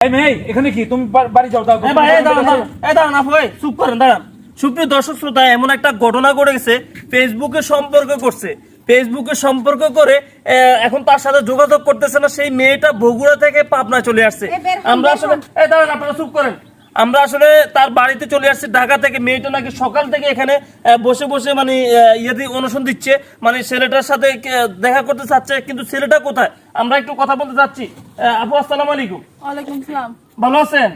এই এখানে কি? তুমি বাড়ি যাও দাও এ ভাই, এই দাঁড়ান, দাঁড়ান, এই দাঁড়ান, আপু, এই, চুপ করেন, দাঁড়ান। সুপ্রিয় দর্শক শ্রোতা এমন একটা ঘটনা ঘটে গেছে ফেসবুকে সম্পর্ক করছে। ফেসবুকে সম্পর্ক করে আহ, এখন তার সাথে যোগাযোগ করতেছে না সেই মেয়েটা বগুড়া থেকে পাবনা চলে আসছে। আমরা আসলে দাঁড়ান আপনারা চুপ করেন। আমরা আসলে তার বাড়িতে চলে আসছি ঢাকা থেকে মেয়েটা নাকি সকাল থেকে এখানে বসে বসে মানে আহ, ইয়েতে দিচ্ছে। মানে ছেলেটার সাথে দেখা করতে চাচ্ছে কিন্তু ছেলেটা কোথায়? আমরা একটু কথা বলতে চাচ্ছি। আপু আসসালামু আলাইকুম। ওয়ালাইকুম সালাম। ভালো আছেন?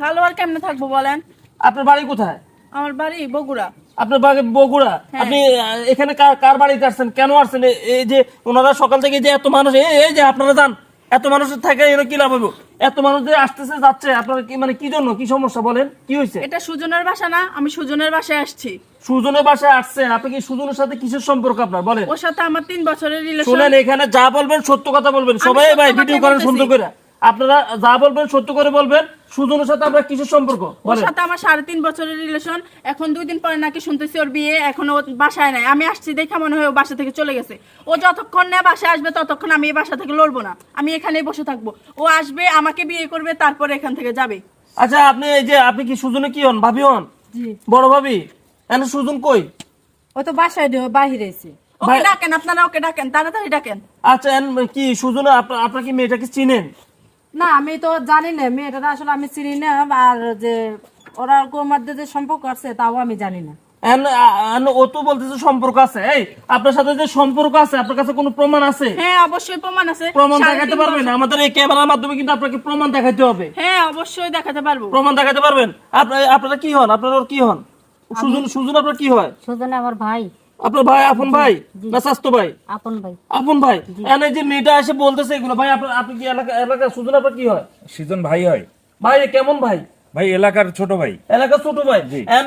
ভালো আর কেমনে থাকব বলেন? আপনার বাড়ি কোথায়? আমার বাড়ি বগুড়া। আপনার বাড়ি বগুড়া? আপনি এখানে কার- বাড়িতে আসছেন? কেন আসছেন? এই যে ওনারা সকাল থেকে যে এত মানুষ এই যে আপনারা যান। এত মানুষের থাকে এর কি লাভ হইব? এত মানুষ যে আসতেছে যাচ্ছে আপনারা কি মানে কি জন্য? কি সমস্যা বলেন? কি হয়েছে এটা সুজনের বাসা না আমি সুজনের বাসায় আসছি। সুজনের বাসায় আসছেন। আপনি কি সুজনের সাথে কিসের সম্পর্ক আপনার? বলেন। ওর সাথে আমার তিন বছরের রিলেশন শুনেন এখানে যা বলবেন সত্য কথা বলবেন। সবাই ভাই ভিডিও করেন সুন্দর করে। আপনারা যা বলবেন সত্য করে বলবেন। সুজনের সাথে আপনার কিসের সম্পর্ক? ওর সাথে আমার সাড়ে তিন বছরের রিলেশন এখন দুই দিন পরে নাকি শুনতেছি ওর বিয়ে এখন ও বাসায় নাই। আমি আসছি দেখা মনে হয় ও বাসা থেকে চলে গেছে। ও যতক্ষণ না বাসায় আসবে ততক্ষণ আমি এই বাসা থেকে লড়বো না। আমি এখানেই বসে থাকব। ও আসবে আমাকে বিয়ে করবে তারপরে এখান থেকে যাবে। আচ্ছা আপনি এই যে আপনি কি সুজনে কি হন? ভাবি হন? বড় ভাবি? এনে সুজন কই? ও তো বাসায় বাহিরে এসে ওকে ডাকেন আপনারা ওকে ডাকেন তাড়াতাড়ি ডাকেন। আচ্ছা কি সুজনে আপনার কি মেয়েটাকে চিনেন? না আমি তো জানি না মেয়েটা আসলে আমি চিনি না আর যে ওরা ওর মধ্যে যে সম্পর্ক আছে তাও আমি জানি না। ও তো বলতেছে সম্পর্ক আছে। এই আপনার সাথে যে সম্পর্ক আছে আপনার কাছে কোনো প্রমাণ আছে? হ্যাঁ অবশ্যই প্রমাণ আছে। প্রমাণ দেখাতে পারবেন? আমাদের এই ক্যামেরার মাধ্যমে কিন্তু আপনাকে প্রমাণ দেখাতে হবে। হ্যাঁ অবশ্যই দেখাতে পারব। প্রমাণ দেখাতে পারবেন? আপনার আপনারা কি হন? আপনার কি হন? সুজন সুজন আপনার কি হয়? সুজনে আমার ভাই। আপনার ভাই আপন ভাই? না স্বাস্থ্য ভাই? আপন ভাই। আপন ভাই? এনে যে মেয়েটা এসে বলতেছে এগুলো ভাই আপনার আপনি কি এলাকা এলাকা সুজন আপনার কি হয়? সিজন ভাই হয়। ভাই কেমন ভাই? ভাই এলাকার ছোট ভাই। এলাকার ছোট ভাই?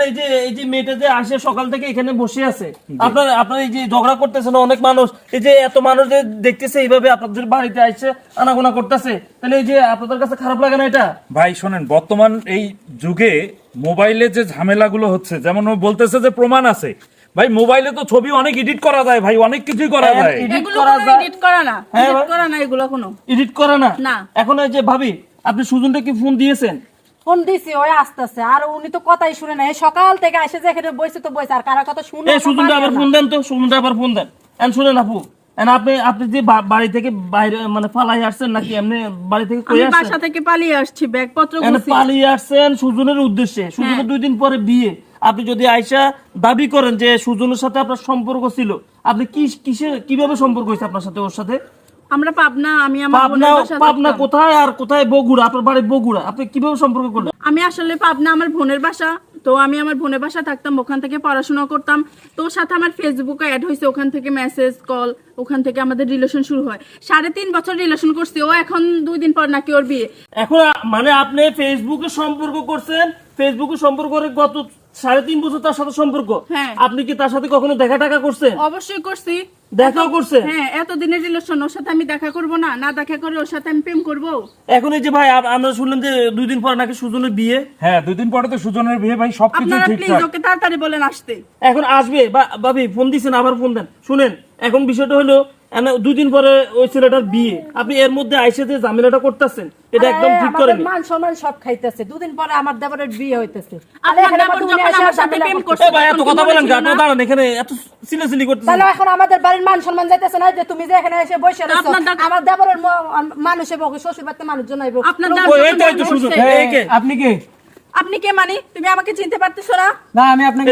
এই যে এই যে মেয়েটা যে আসে সকাল থেকে এখানে বসে আছে আপনার আপনার এই যে ঝগড়া করতেছেন অনেক মানুষ এই যে এত মানুষ যে দেখতেছে এইভাবে আপনাদের বাড়িতে আসছে আনাগোনা করতেছে তাহলে এই যে আপনাদের কাছে খারাপ লাগে না এটা? ভাই শোনেন বর্তমান এই যুগে মোবাইলে যে ঝামেলাগুলো হচ্ছে যেমন ও বলতেছে যে প্রমাণ আছে ভাই মোবাইলে তো ছবি অনেক এডিট করা যায় ভাই অনেক কিছুই করা যায়। এডিট করা যায়। এডিট করা না হ্যাঁ, এডিট করা না এগুলো কোনো। এডিট করে না? না। এখন এই যে ভাবি আপনি সুজনটা কি ফোন দিয়েছেন? ফোন দিছি ওই আসতেছে। আর উনি তো কথাই শুনে না এই সকাল থেকে আসে যে এখানে বসে তো বসে আর কারা কথা শুনে এই সুজনটা আবার ফোন দেন তো সুজনটা আবার ফোন দেন। এন শুনেন আপু এন আপনি আপনি যে বাড়ি থেকে বাইরে মানে পালাই আসছেন নাকি এমনি বাড়ি থেকে কই আমি আসছেন? বাসা থেকে পালিয়ে আসছি ব্যাগপত্র গুছিয়ে। পালিয়ে আসছেন সুজনের উদ্দেশ্যে। সুজনের দুই দিন পরে বিয়ে। আপনি যদি আয়সা দাবি করেন যে সুজনের সাথে আপনার সম্পর্ক ছিল আপনি কি কিসে কীভাবে সম্পর্ক হয়েছে আপনার সাথে ওর সাথে? আমরা পাবনা আমি আমার পাবনা পাবনা কোথায় আর কোথায়? বগুড়া আপনার বাড়ি বগুড়া। আপনি কীভাবে সম্পর্ক করলেন? আমি আসলে পাবনা আমার বোনের বাসা। তো আমি আমার বোনের বাসা থাকতাম ওখান থেকে পড়াশোনা করতাম। তো ওর সাথে আমার ফেসবুকে অ্যাড হয়েছে ওখান থেকে মেসেজ কল ওখান থেকে আমাদের রিলেশন শুরু হয়। সাড়ে তিন বছর রিলেশন করছি ও এখন দুই দিন পর নাকি ওর বিয়ে। এখন মানে আপনি ফেসবুকে সম্পর্ক করছেন ফেসবুকে সম্পর্ক করে গত সাড়ে তিন বছর তার সাথে সম্পর্ক। হ্যাঁ। আপনি কি তার সাথে কখনো দেখা টাকা করছেন? অবশ্যই করছি। দেখাও করছেন? হ্যাঁ এত দিনের রিলেশন ওর সাথে আমি দেখা করব না না দেখা করে ওর সাথে আমি প্রেম করব। এখন এই যে ভাই আমরা শুনলাম যে দুই দিন পর নাকি সুজনের বিয়ে। হ্যাঁ দুই দিন পরে তো সুজনের বিয়ে ভাই সবকিছু আপনারা প্লিজ ঠিকঠাক ওকে তাড়াতাড়ি বলেন আসতে। এখন আসবে বা- ভাবি ফোন দিছেন আবার ফোন দেন। শুনেন এখন বিষয়টা হলো এনে দুই দিন পরে ওই ছেলেটার বিয়ে। আপনি এর মধ্যে আইসে যে ঝামেলাটা করতেছেন এটা একদম ঠিক করেনি। মান সম্মান সব খাইতেছে। দুদিন পরে আমার দেবরের বিয়ে হইতেছে। আমার সাথে প্রেম করছে ভাই এত কি কথা বলেন আপনি দাঁড়ান এখানে এত সিলেসিলি করতেছেন। তাহলে এখন আমাদের বাড়ির মান সম্মান যাইতেছে না যে তুমি যে এখানে এসে বসে আমার দেবরের শ্বশুর বাড়িতে মানুষজন আইব। আপনার কে? আপনি কে? আপনি কে মানি? তুমি আমাকে চিনতে পারতেছো না? না আমি আপনাকে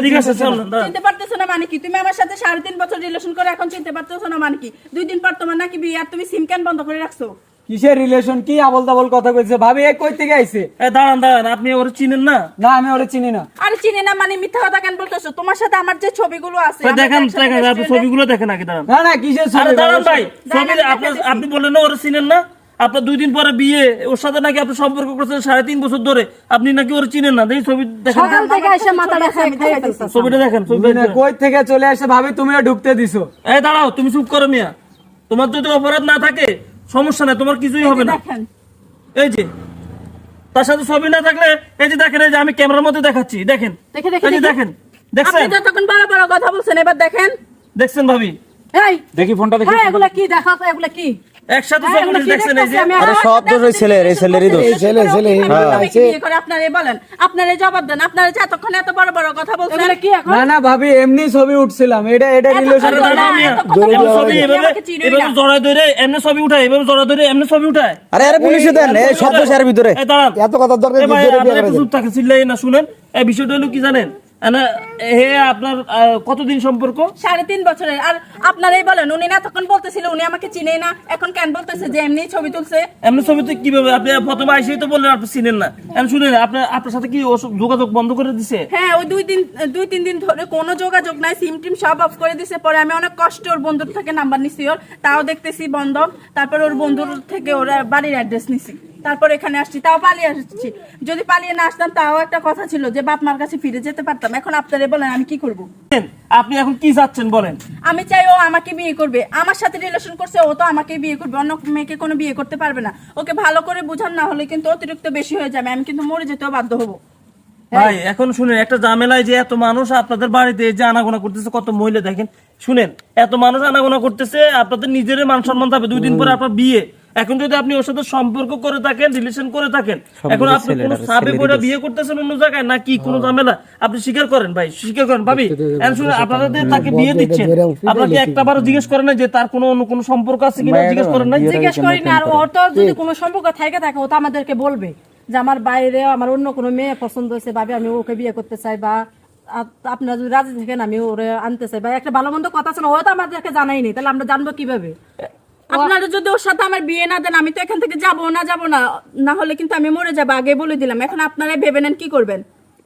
চিনতে পারতেছো না। মানে কি? তুমি আমার সাথে সাড়ে তিন বছর রিলেশন করে এখন চিনতে পারতেছো না মানে কি? দুই দিন পর তোমার নাকি বিয়ে আর তুমি সিম ক্যান বন্ধ করে রাখছো। কিসের রিলেশন কি আবল তাবল কথা কইছে ভাবি এ কই থেকে আইছে? এ দাঁড়ান দাঁড়ান আপনি ওরা চিনেন না? না আমি ওরে চিনি না। আরে চিনি না মানে মিথ্যা কথা কেন বলতেছো? তোমার সাথে আমার যে ছবিগুলো আছে দেখেন দেখেন আপনি ছবিগুলো দেখেন আগে দাঁড়ান। না না কিসের ছবি? দাঁড়ান ভাই ছবি আপনি আপনি বললেন না ওরা চিনেন না? আপনার দুই দিন পরে বিয়ে ওর সাথে নাকি আপনি সম্পর্ক করছেন সাড়ে তিন বছর ধরে। আপনি নাকি ওরা চিনেন না। দেখি ছবি দেখেন। সকাল থেকে এসে মাথাটা ছবিটা দেখেন না, কই থেকে চলে আসে? ভাবি তুমিও ঢুকতে দিছো। এই দাঁড়াও তুমি চুপ করো মিয়া। তোমার যদি অপরাধ না থাকে সমস্যা নাই তোমার কিছুই হবে না। এই যে তার সাথে ছবি না থাকলে এই যে দেখেন এই যে আমি ক্যামেরার মধ্যে দেখাচ্ছি দেখেন। দেখে, দেখে, এই যে দেখে। দেখেন আপনি দেখছেন? যতক্ষণ বড় বড় কথা বলছেন এবার দেখেন। দেখছেন ভাবি? এই দেখি ফোনটা দেখি। হ্যাঁ এগুলা কি? দেখাও তো এগুলা কি? একসাথে সব আমরা কি দেখছেন এই যে আরে সব দোষ ওই ছেলের এই ছেলেরই দোষ। ছেলে ছেলে। করে আপনারে বলেন। আপনারে জবাব দেন। আপনারা যে এতক্ষণ এত বড় বড় কথা বলছেন। কি এখন? না না ভাবি এমনি ছবি উঠছিলাম। এটা এটা রিলেশন ছবি এভাবে এভাবে। ধরে এমনি ছবি উঠায় এভাবে জড়ায় ধরে এমনি ছবি উঠায়। আরে আরে পুলিশে দেন। এই সব দোষ এর ভিতরে। এত দরকার। চুপ চিল্লাই না শুনেন। এই বিষয়টা হলো কি জানেন? হে আপনার কতদিন সম্পর্ক? সাড়ে তিন বছরের। আর আপনারাই বলেন উনি না তখন বলতেছিল উনি আমাকে চিনেই না। এখন কেন বলতেছে যে এমনি ছবি তুলছে? এমনি কীভাবে? আপনি প্রথমে আইসেই তো বললেন আপনি চিনেন না। শুনেন আপনার আপনার সাথে কি যোগাযোগ বন্ধ করে দিছে? হ্যাঁ ওই দুই দিন দুই তিন দিন ধরে কোনো যোগাযোগ নাই সিম টিম সব অফ করে দিছে। পরে আমি অনেক কষ্ট ওর বন্ধুর থেকে নাম্বার নিছি ওর তাও দেখতেছি বন্ধ। তারপর ওর বন্ধুর থেকে ওর বাড়ির অ্যাড্রেস নিছি। তারপর এখানে আসছি তাও পালিয়ে আসছি যদি পালিয়ে না আসতাম তাও একটা কথা ছিল যে বাপ মার কাছে ফিরে যেতে পারতাম। এখন আপনারা বলেন আমি কি করব? আপনি এখন কি চাচ্ছেন বলেন? আমি চাই ও আমাকে বিয়ে করবে। আমার সাথে রিলেশন করছে ও তো আমাকে বিয়ে করবে। অন্য মেয়েকে কোনো বিয়ে করতে পারবে না। ওকে ভালো করে বুঝান না হলে কিন্তু অতিরিক্ত বেশি হয়ে যাবে। আমি কিন্তু মরে যেতেও বাধ্য হব। ভাই এখন শুনেন একটা ঝামেলায় যে এত মানুষ আপনাদের বাড়িতে যে আনাগোনা করতেছে কত মহিলা দেখেন। শুনেন এত মানুষ আনাগোনা করতেছে আপনাদের নিজের মান সম্মান থাকবে। দুই দিন পরে আপনার বিয়ে। এখন যদি আপনি ওর সাথে সম্পর্ক করে থাকেন রিলেশন করে থাকেন এখন আপনি কোনো সাবে করে বিয়ে করতেছেন অন্য জায়গায় নাকি কোনো ঝামেলা? আপনি স্বীকার করেন ভাই স্বীকার করেন। ভাবি এখন শুনেন আপনারা তাকে বিয়ে দিচ্ছেন। আপনাকে একটা বারও জিজ্ঞেস করেন না যে তার কোনো অন্য কোনো সম্পর্ক আছে কিনা? জিজ্ঞেস করেন না জিজ্ঞেস করি না আর ওর তো যদি কোনো সম্পর্ক থাকে থাকে ও তো আমাদেরকে বলবে যে আমার বাইরে আমার অন্য কোনো মেয়ে পছন্দ হয়েছে ভাবে আমি ওকে বিয়ে করতে চাই বা আপ- আপনারা যদি রাজি থাকেন আমি ওরে আনতে চাই। বা একটা ভালো মন্দ কথা আছে না ও তো আমাদেরকে জানাইনি তাহলে আমরা জানব কীভাবে? আপনারা যদি ওর সাথে আমার বিয়ে না দেন আমি তো এখান থেকে যাব না যাব না। না হলে কিন্তু আমি মরে যাব আগে বলে দিলাম। এখন আপনারা ভেবে নেন কি করবেন?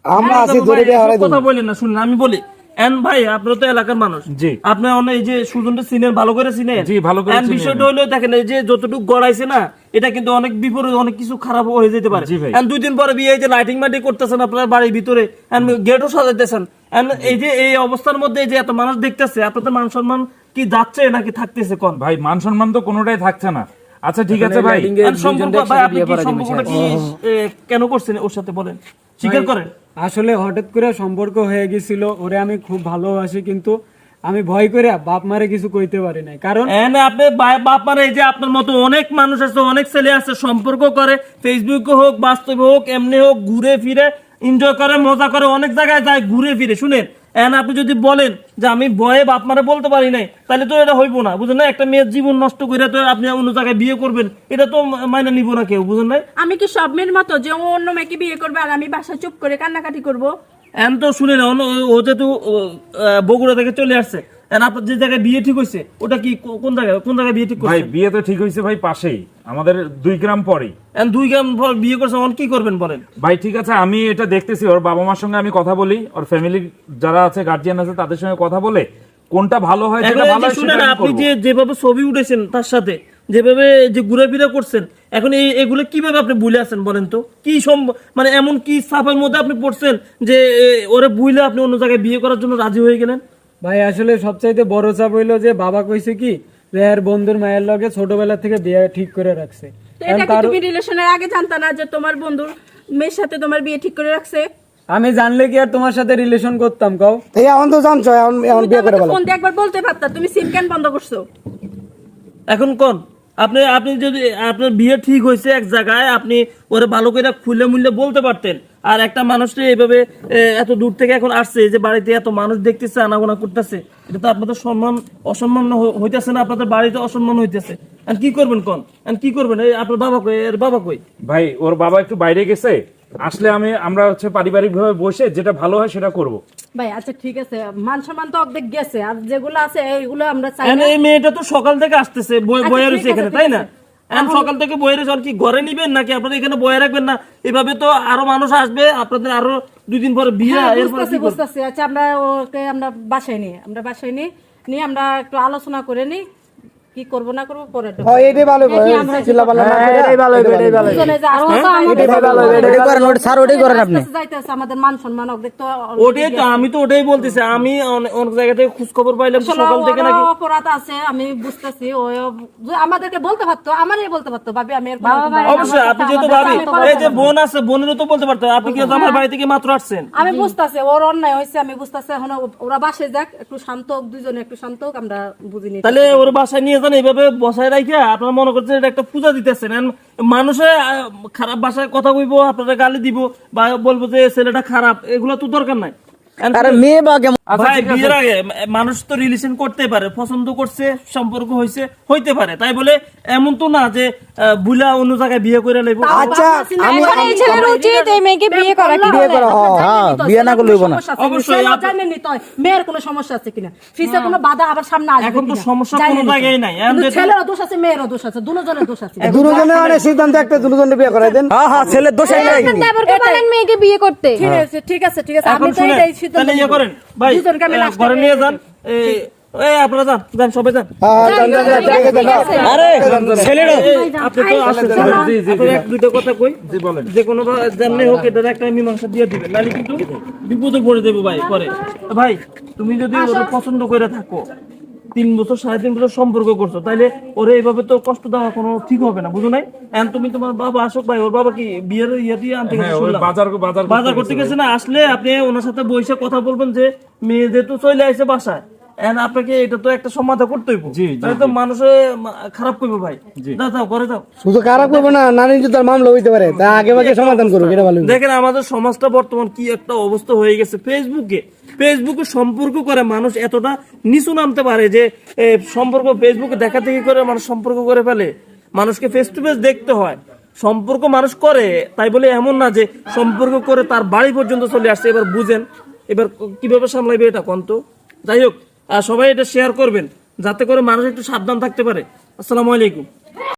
আমরা আছি ধরে হারাই কথা বলেন না শুনুন আমি বলি এন ভাই আপনারা তো এলাকার মানুষ। জি। অনেক এই যে সুজনটা চিনেন ভালো করে চিনেন। জি, ভালো করে এন চিনি বিষয়টা হলো দেখেন এই যে যতটুকু গড়াইছে না এটা কিন্তু অনেক বিপরীত অনেক কিছু খারাপ হয়ে যেতে পারে। জি এন দুই দিন পরে বিয়ে এই যে লাইটিং মাইটিং করতেছেন আপনার বাড়ির ভিতরে এন গেটও সাজাইতেছেন। এন এই যে এই অবস্থার মধ্যে এই যে এত মানুষ দেখতেছে আপনাদের মান সম্মান কি যাচ্ছে নাকি থাকতেছে কোন? ভাই মান সম্মান তো কোনোটাই থাকছে না। আচ্ছা ঠিক আছে ভাই। সম্পর্ক ভাই আপনি কি সম্পর্কটা কি কেন করছেন ওর সাথে বলেন? স্বীকার করেন। আসলে হঠাৎ করে সম্পর্ক হয়ে গেছিল ওরে আমি খুব ভালোবাসি কিন্তু আমি ভয় করে বাপ মারে কিছু কইতে পারি নাই। কারণ আপনি বাপ মারে এই যে আপনার মতো অনেক মানুষ আছে অনেক ছেলে আছে সম্পর্ক করে ফেসবুকে হোক বাস্তবে হোক এমনি হোক ঘুরে ফিরে এনজয় করে মজা করে অনেক জায়গায় যায় ঘুরে ফিরে। শুনেন এন আপনি যদি বলেন যে আমি ভয়ে বাপ মারে বলতে পারি নাই তাহলে তো এটা হইব না বুঝেন না একটা মেয়ের জীবন নষ্ট করে তো আপনি অন্য জায়গায় বিয়ে করবেন এটা তো মাইনে নিব না কেউ বুঝেন নাই? আমি কি সব মেয়ের মতো যে অন্য মেয়েকে বিয়ে করবে আর আমি বাসা চুপ করে কান্নাকাটি করব? এন তো শুনে না ও যেহেতু বগুড়া থেকে চলে আসছে আপনার যে জায়গায় বিয়ে ঠিক হয়েছে ওটা কি কোন জায়গায় কোন জায়গায় বিয়ে ঠিক ভাই বিয়ে তো ঠিক হয়েছে ভাই পাশেই। আমাদের দুই গ্রাম পরেই। দুই গ্রাম পর বিয়ে করছে অন কি করবেন বলেন? ভাই ঠিক আছে আমি এটা দেখতেছি ওর বাবা মার সঙ্গে আমি কথা বলি ওর ফ্যামিলি যারা আছে গার্জিয়ান আছে তাদের সঙ্গে কথা বলে কোনটা ভালো হয় এখন যেটা ভালো হয় শুনেন আপনি যে যেভাবে ছবি উঠেছেন তার সাথে যেভাবে যে ঘুরাফিরা করছেন এখন এই এগুলো কীভাবে আপনি ভুলে আছেন বলেন তো? কি সম্ভব মানে এমন কি সাফের মধ্যে আপনি পড়ছেন যে ওরে ভুলে আপনি অন্য জায়গায় বিয়ে করার জন্য রাজি হয়ে গেলেন? ভাই আসলে সবচাইতে বড় চাপ হইল যে বাবা কইছে কি যে এর বন্ধুর মায়ের লগে ছোটবেলা থেকে বিয়ে ঠিক করে রাখছে। এটা কি তুমি রিলেশনের আগে জানতা না যে তোমার বন্ধুর মেয়ের সাথে তোমার বিয়ে ঠিক করে রাখছে? আমি জানলে কি আর তোমার সাথে রিলেশন করতাম কও? এই এখন তো জানছো এখন এখন বিয়ে করে বলো ফোন দিয়ে একবার বলতে পারতা তুমি সিম কেন বন্ধ করছ? এখন কোন? আপনি আপনি যদি, আপনার বিয়ে ঠিক হয়েছে এক জায়গায়, আপনি ওরা ভালো করে খুলে মূল্যে বলতে পারতেন। আর একটা মানুষ এইভাবে এত দূর থেকে এখন আসছে যে বাড়িতে এত মানুষ দেখতেছে, আনাগোনা করতেছে, এটা তো আপনাদের সম্মান, অসম্মান হইতেছে না, আপনাদের বাড়িতে অসম্মান হইতেছে। আর কি করবেন কন? আর কি করবেন? আপনার বাবা কই, এর বাবা কই? ভাই, ওর বাবা একটু বাইরে গেছে? আসলে আমি আমরা হচ্ছে পারিবারিক ভাবে বসে যেটা ভালো হয় সেটা করব। ভাই আচ্ছা ঠিক আছে। মান সম্মান তো অর্ধেক গেছে। আর যেগুলো আছে এইগুলো আমরা চাই না। এই মেয়েটা তো সকাল থেকে আসতেছে বয়ে আচ্ছা, রয়েছে আছে, এখানে তাই না? এখন সকাল থেকে বয়ে রয়েছে আর কি ঘরে নিবেন নাকি আপনারা এখানে বয়ে রাখবেন না? এভাবে তো আরও মানুষ আসবে আপনাদের আরও দুই দিন পরে বিয়ে হ্যাঁ, এরপরে কি? আচ্ছা আমরা ওকে আমরা বাসায় নিই। আমরা বাসায় নিই নিয়ে আমরা একটু আলোচনা করে নিই। কি করব না করব পরে। হ্যাঁ এটাই ভালো না করে এটাই ভালো এটাই ভালো। দুজনে যে আসতেছে, এটাই ভালো ওটাই করেন ওটা স্যার ওটাই করেন আপনি। যাইতেছে, আমাদের মান সম্মান তো ওটাই তো আমি তো ওটাই বলতেছি আমি অনেক জায়গা থেকে খোঁজ খবর পাইলাম সকাল থেকে নাকি অপরাধ আছে আমি বুঝতেছি ও আমাদেরকে বলতে পারতো আমারই বলতে পারতো ভাবি আমি অবশ্যই আপনি যেহেতু ভাবি এই যে বোন আছে বোনেরও তো বলতে পারতো আপনি কি আমার বাড়ি থেকে মাত্র আসছেন? আমি বুঝতেছি ওর অন্যায় হয়েছে আমি বুঝতেছি এখন ওরা বাসে যাক একটু শান্ত হোক দুজনে একটু শান্ত হোক আমরা বুঝিনি। তাহলে ওর বাসায় নিয়ে সমাধান এইভাবে বসায় রাখিয়া আপনারা মনে করছেন এটা একটা পূজা দিতেছেন। মানুষে খারাপ ভাষায় কথা কইবো আপনারা গালি দিব বা বলব যে ছেলেটা খারাপ। এগুলো তো দরকার নাই। আরে মেয়ে বা কেমন ভাই বিয়ের আগে মানুষ তো রিলেশন করতে পারে পছন্দ করছে সম্পর্ক হয়েছে হইতে পারে। তাই বলে এমন তো না যে বুলা অন্য জায়গায় বিয়ে করে নেব আচ্ছা আমি এই ছেলের উচিত এই মেয়েকে বিয়ে করা। কি বিয়ে করা হ্যাঁ, বিয়ে না করলে হইবো না। অবশ্যই, আপ- মেয়ের কোনো সমস্যা আছে কিনা? ফিসে কোনো বাধা আবার সামনে আসবে এখন তো সমস্যা কোনো জায়গায় নাই। কিন্তু দোষ আছে মেয়েরও দোষ আছে দুজনের দোষ আছে। দুজনে সিদ্ধান্ত একটা দুজনে বিয়ে করাই দেন। হ্যাঁ হ্যাঁ ছেলের দোষই নাই। দেবরকে বলেন মেয়েকে বিয়ে করতে? ঠিক আছে ঠিক আছে ঠিক আছে। তো সিদ্ধান্ত তাহলে ইয়ে করেন। ভাই দুজনকে আমি আহ, last ঘরে নিয়ে যান এই এই আপনারা যান যান সবাই যান হ্যাঁ, যান, যান, যান, ঠিক আছে, যান। আরে ছেলেটা আপনি তো আসছেন এক দুইটা কথা কই যে কোনো জানলে হোক এটার একটা মীমাংসা দিয়ে দিবেন নাহলে কিন্তু বিপদে পড়ে দেবো ভাই পরে ভাই তুমি যদি পছন্দ করে থাকো তিন বছর সাড়ে তিন বছর সম্পর্ক করছ তাইলে ওরে এইভাবে তো কষ্ট দেওয়া কোনো ঠিক হবে না বুঝো নাই এখন তুমি তোমার বাবা আসুক ভাই ওর বাবা কি বিয়ের ইয়ে দিয়ে আনতে গেছে হ্যাঁ। বাজার বাজার করতে বাজার করতে গেছে না আসলে আপনি ওনার সাথে বইসে কথা বলবেন যে মেয়ে যেহেতু চলে আসে বাসায় আপনাকে এটা তো একটা সমাধান করতে হইব। তাহলে তো মানুষে খারাপ করবে ভাই। যাও যাও করে যাও। শুধু খারাপ করব না নারী যদি মামলা হইতে পারে। তা আগে আগে সমাধান করুক এটা ভালো। দেখেন আমাদের সমাজটা বর্তমান কি একটা অবস্থা হয়ে গেছে। ফেসবুকে ফেসবুকে সম্পর্ক করে মানুষ এতটা নিচু নামতে পারে যে সম্পর্ক ফেসবুকে দেখা দেখি করে মানুষ সম্পর্ক করে ফেলে। মানুষকে ফেস টু ফেস দেখতে হয়। সম্পর্ক মানুষ করে তাই বলে এমন না যে সম্পর্ক করে তার বাড়ি পর্যন্ত চলে আসছে। এবার বুঝেন এবার কীভাবে সামলাইবে এটা কন্ত যাই হোক আর সবাই এটা শেয়ার করবেন যাতে করে মানুষ একটু সাবধান থাকতে পারে। আসসালামু আলাইকুম।